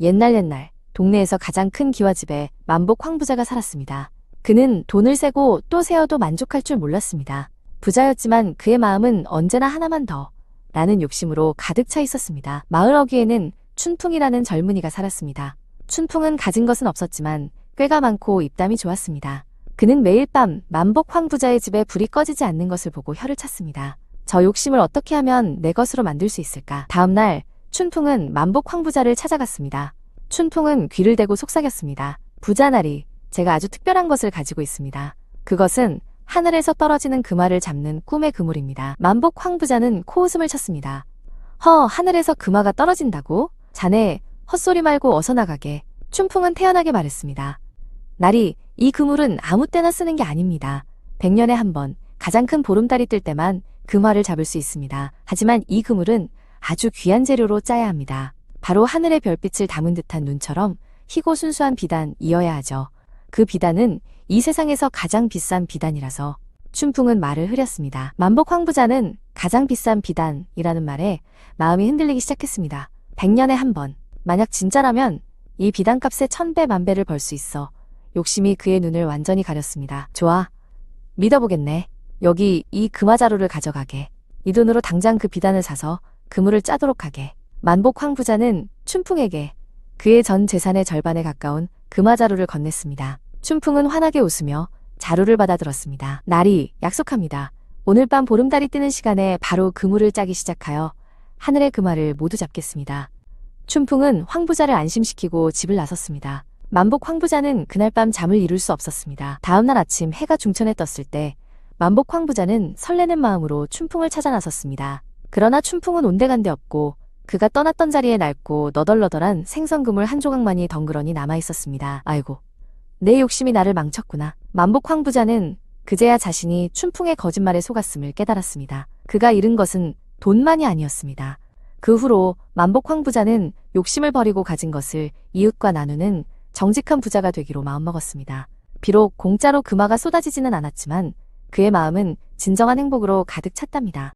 옛날 옛날 동네에서 가장 큰 기와집에 만복 황부자가 살았습니다. 그는 돈을 세고 또 세어도 만족할 줄 몰랐습니다. 부자였지만 그의 마음은 언제나 하나만 더 라는 욕심으로 가득 차 있었습니다. 마을 어귀에는 춘풍이라는 젊은이가 살았습니다. 춘풍은 가진 것은 없었지만 꾀가 많고 입담이 좋았습니다. 그는 매일 밤 만복 황부자의 집에 불이 꺼지지 않는 것을 보고 혀를 찼습니다. 저 욕심을 어떻게 하면 내 것으로 만들 수 있을까? 다음 날 춘풍은 만복 황부자를 찾아갔습니다. 춘풍은 귀를 대고 속삭였습니다. 부자나리, 제가 아주 특별한 것을 가지고 있습니다. 그것은 하늘에서 떨어지는 금화를 잡는 꿈의 그물입니다. 만복 황부자는 코웃음을 쳤습니다. 허, 하늘에서 금화가 떨어진다고? 자네, 헛소리 말고 어서 나가게. 춘풍은 태연하게 말했습니다. 나리, 이 그물은 아무 때나 쓰는 게 아닙니다. 백년에 한 번, 가장 큰 보름달이 뜰 때만 금화를 잡을 수 있습니다. 하지만 이 그물은 아주 귀한 재료로 짜야 합니다. 바로 하늘의 별빛을 담은 듯한 눈처럼 희고 순수한 비단이어야 하죠. 그 비단은 이 세상에서 가장 비싼 비단이라서 춘풍은 말을 흐렸습니다. 만복 황부자는 가장 비싼 비단이라는 말에 마음이 흔들리기 시작했습니다. 백년에 한 번. 만약 진짜라면 이 비단값에 천배 만배를 벌 수 있어. 욕심이 그의 눈을 완전히 가렸습니다. 좋아. 믿어보겠네. 여기 이 금화자루를 가져가게. 이 돈으로 당장 그 비단을 사서 그물을 짜도록 하게. 만복 황부자는 춘풍에게 그의 전 재산의 절반에 가까운 금화자루를 건넸습니다. 춘풍은 환하게 웃으며 자루를 받아들었습니다. 날이 약속합니다. 오늘 밤 보름달이 뜨는 시간에 바로 그물을 짜기 시작하여 하늘의 금화를 모두 잡겠습니다. 춘풍은 황부자를 안심시키고 집을 나섰습니다. 만복 황부자는 그날 밤 잠을 이룰 수 없었습니다. 다음날 아침 해가 중천에 떴을 때 만복 황부자는 설레는 마음으로 춘풍을 찾아 나섰습니다. 그러나 춘풍은 온데간데 없고 그가 떠났던 자리에 낡고 너덜너덜한 생선 그물 한 조각만이 덩그러니 남아 있었습니다. 아이고, 내 욕심이 나를 망쳤구나. 만복 황부자는 그제야 자신이 춘풍의 거짓말에 속았음을 깨달았습니다. 그가 잃은 것은 돈만이 아니었습니다. 그 후로 만복 황부자는 욕심을 버리고 가진 것을 이웃과 나누는 정직한 부자가 되기로 마음먹었습니다. 비록 공짜로 금화가 쏟아지지는 않았지만 그의 마음은 진정한 행복으로 가득 찼답니다.